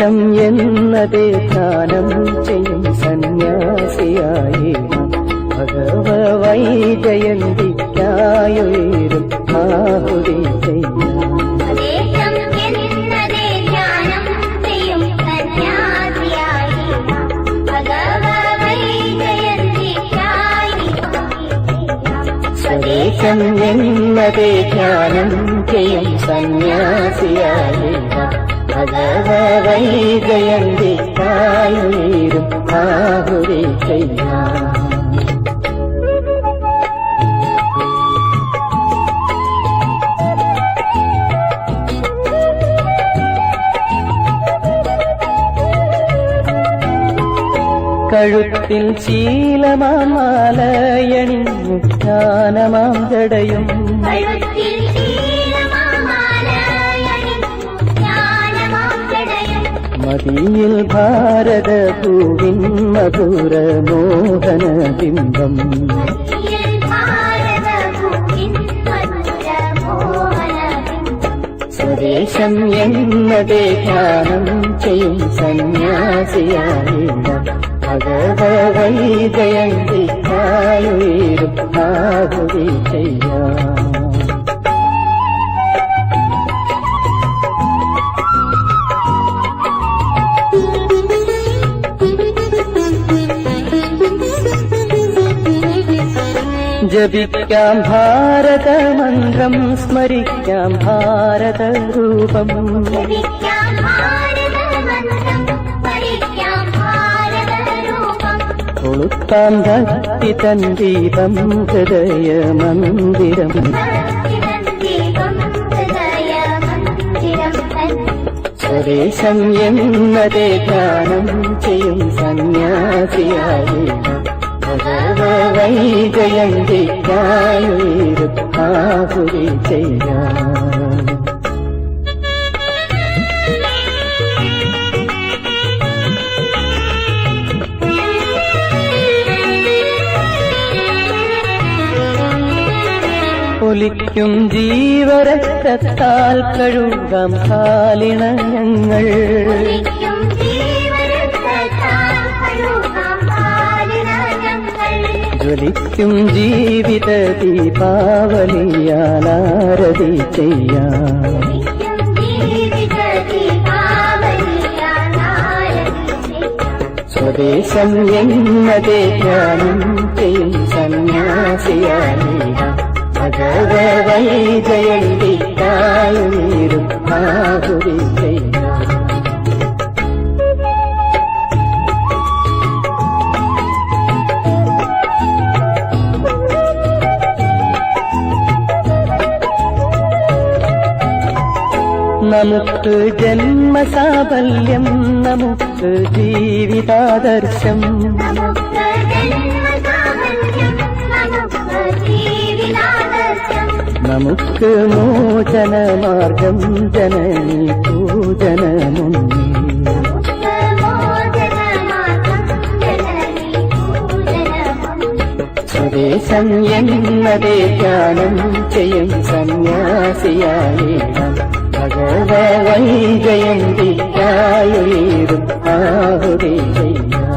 സ്വദേശം എന്നതേ ധ്യാനം ചെയ്യും സന്യാസിയായി. ഭഗവ വൈജയന്തിക്കായുയരും ആഹുതി സ്വദേശം എന്നതേ ധ്യാനം ചെയ്യും സന്യാസിയായി. ഭഗവൈ ജയന്തിക്കായി സ്വദേശം എന്നതേ ധ്യാനം ചെയ്യും സന്യാസിയായി ഭഗവ വൈജയന്തിക്കായുയരും ആഹുതി മതിയിൽ ഭാരത പൂവിൻ മധുര മോഹന ബിംബം. സ്വദേശം എന്നതേ ധ്യാനം ചെയ്യും സന്യാസിയായി ഭഗവ വൈജയന്തിക്കായുയരും ആഹുതി ചെയ്യാം. ജപിക്കാം ഭാരതമന്ത്രം സ്മരിക്കാം ഭാരതരൂപം. കൊളുത്താം ഭക്തി തൻ ദീപം ഹൃദയമന്ദിരം. സ്വദേശം എന്നതേ ധ്യാനം ചെയ്യും സന്യാസിയായി ആഹുതി ചെയ്യാം ഒലിക്കും ജീവരക്തത്താൽ കഴുകാം കാലിണ ഞങ്ങൾ ജ്വലിക്കും ജീവിത ദീപാവലിയാലാരതി ചെയ്യാം. സ്വദേശം എന്നതേ ധ്യാനം ചെയ്യും സന്യാസിയായി ഭഗവ വൈജയന്തിക്കായുയരും ആഹുതി നമുക്ക് ജന്മസാബല്യം നമുക്ക് ജീവിതാദർശം. നമുക്ക് ജനനി പൂജനമുന്നേ മോചനമാർഗം ജനനി പൂജനമുണ്ട്. സ്വദേശം എന്നതേ ധ്യാനം ചെയ്യും സന്യാസിയായി. ഭഗവ വൈജയന്തിക്കായുയരും ആഹുതി ചെയ്യാം